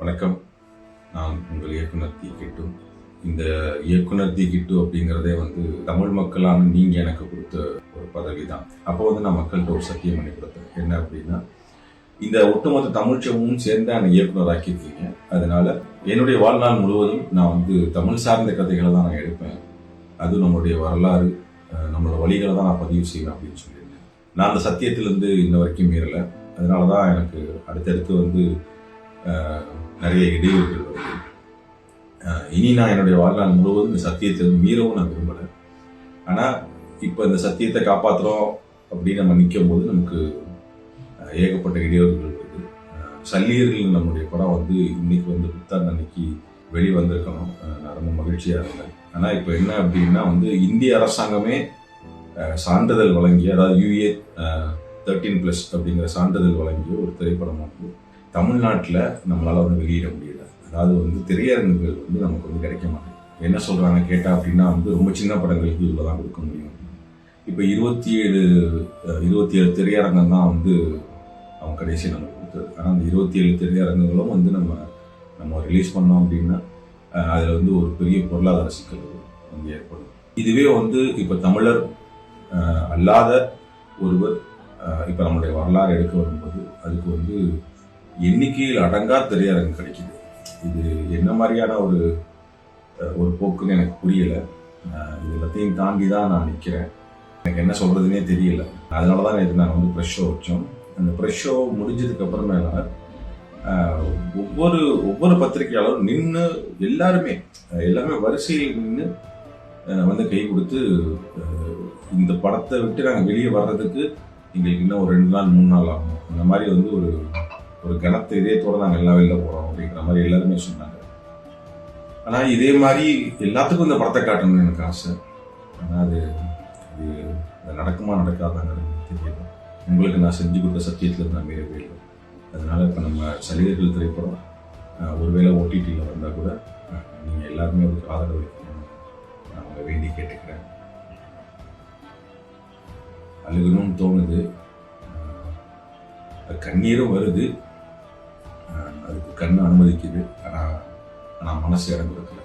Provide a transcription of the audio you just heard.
வணக்கம். நான் உங்கள் இயக்குனர் தி கிட்டு. இந்த இயக்குனர் தி கிட்டு அப்படிங்கிறதே வந்து தமிழ் மக்களான நீங்கள் எனக்கு கொடுத்த ஒரு பதவி தான். அப்போ வந்து நான் மக்கள்கிட்ட ஒரு சத்தியம் பண்ணி கொடுத்தேன். என்ன அப்படின்னா இந்த ஒட்டுமொத்த தமிழ்ச்சமும் சேர்ந்து அந்த இயக்குனர் ஆக்கியிருக்கீங்க அதனால என்னுடைய வாழ்நாள் முழுவதும் நான் வந்து தமிழ் சார்ந்த கதைகளை தான் நான் எடுப்பேன். அது நம்மளுடைய வரலாறு நம்மளோட வழிகளை தான் நான் பதிவு செய்வேன் அப்படின்னு சொல்லியிருந்தேன். நான் அந்த சத்தியத்திலேருந்து இன்ன வரைக்கும் மீறலை. அதனால தான் எனக்கு அடுத்தடுத்து வந்து நிறைய இடையூறுகள் வருது. இனி நான் என்னுடைய வாழ்நாள் முழுவதும் இந்த சத்தியத்தை மீறவும் நான் விரும்பலை. ஆனால் இப்போ இந்த சத்தியத்தை காப்பாற்றுறோம் அப்படின்னு நம்ம நிற்கும் போது நமக்கு ஏகப்பட்ட இடையூறுகள் இருக்குது சல்லியர்கள் நம்முடைய படம் வந்து இன்னைக்கு வந்து புத்தாண்டு அன்னைக்கு வெளி வந்திருக்கணும். நான் ரொம்ப மகிழ்ச்சியாக இருந்தேன். ஆனால் இப்போ என்ன அப்படின்னா வந்து இந்திய அரசாங்கமே சான்றிதழ் வழங்கிய அதாவது யூஏ தேர்ட்டீன் ப்ளஸ் அப்படிங்கிற சான்றிதழ் வழங்கிய ஒரு திரைப்படம் வந்து தமிழ்நாட்டில் நம்மளால் வந்து வெளியிட முடியல. அதாவது வந்து திரையரங்குகள் வந்து நமக்கு வந்து கிடைக்க மாட்டேங்குது. என்ன சொல்கிறாங்க கேட்டால் அப்படின்னா வந்து ரொம்ப சின்ன படங்களுக்கு இவ்வளோ தான் கொடுக்க முடியும். இப்போ இருபத்தி ஏழு இருபத்தி ஏழு திரையரங்கம் தான் வந்து அவங்க கடைசி நமக்கு கொடுத்தது. ஆனால் அந்த இருபத்தி ஏழு திரையரங்குகளும் வந்து நம்ம நம்ம ரிலீஸ் பண்ணோம் அப்படின்னா அதில் வந்து ஒரு பெரிய பொருளாதார சிக்கல் வந்து ஏற்படும். இதுவே வந்து இப்போ தமிழர் அல்லாத ஒருவர் இப்போ நம்மளுடைய வரலாறு எடுக்க வரும்போது அதுக்கு வந்து எண்ணிக்கையில் அடங்கா திரையரங்கு கிடைக்குது. இது என்ன மாதிரியான ஒரு ஒரு போக்குன்னு எனக்கு புரியலை. இது எல்லாத்தையும் தாண்டி தான் நான் நிற்கிறேன் எனக்கு என்ன சொல்கிறதுனே தெரியல. அதனால தான் இது நாங்கள் வந்து ப்ரெஷ் ஷோ வச்சோம். அந்த ப்ரெஷ் ஷோ முடிஞ்சதுக்கு அப்புறமேல ஒவ்வொரு ஒவ்வொரு பத்திரிகையாளரும் நின்று எல்லாருமே எல்லாமே வரிசையில் நின்று வந்து கை கொடுத்து இந்த படத்தை விட்டு நாங்கள் வெளியே வர்றதுக்கு எங்களுக்கு இன்னும் ஒரு ரெண்டு நாள் மூணு நாள் ஆகும். அந்த மாதிரி வந்து ஒரு ஒரு கனத்த இதயத்தோடு நாங்கள் எல்லாம் வெளில போகிறோம் அப்படிங்கிற மாதிரி எல்லாருமே சொன்னாங்க. ஆனால் இதே மாதிரி எல்லாத்துக்கும் இந்த படத்தை காட்டணும்னு எனக்கு ஆசை. ஆனால் அது அது நடக்குமா நடக்காதாங்கிறது எனக்கு தெரியல. உங்களுக்கு நான் செஞ்சு கொடுத்த சத்தியத்தில் நான் மீறவே இல்லை. அதனால் இப்போ நம்ம சலுகைகள் திரைப்படம் ஒருவேளை ஓடிடியில் வந்தால் கூட நீங்கள் எல்லாருமே அதுக்கு ஆதரவு வைக்கணும்னு நான் உங்களை வேண்டி கேட்டுக்கிறேன். அழுகணும்னு தோணுது. கண்ணீரும் வருது. அஹ், கண்ணு அனுமதிக்குது. ஆனால் ஆனால் மனசு இடம் கொடுக்கல.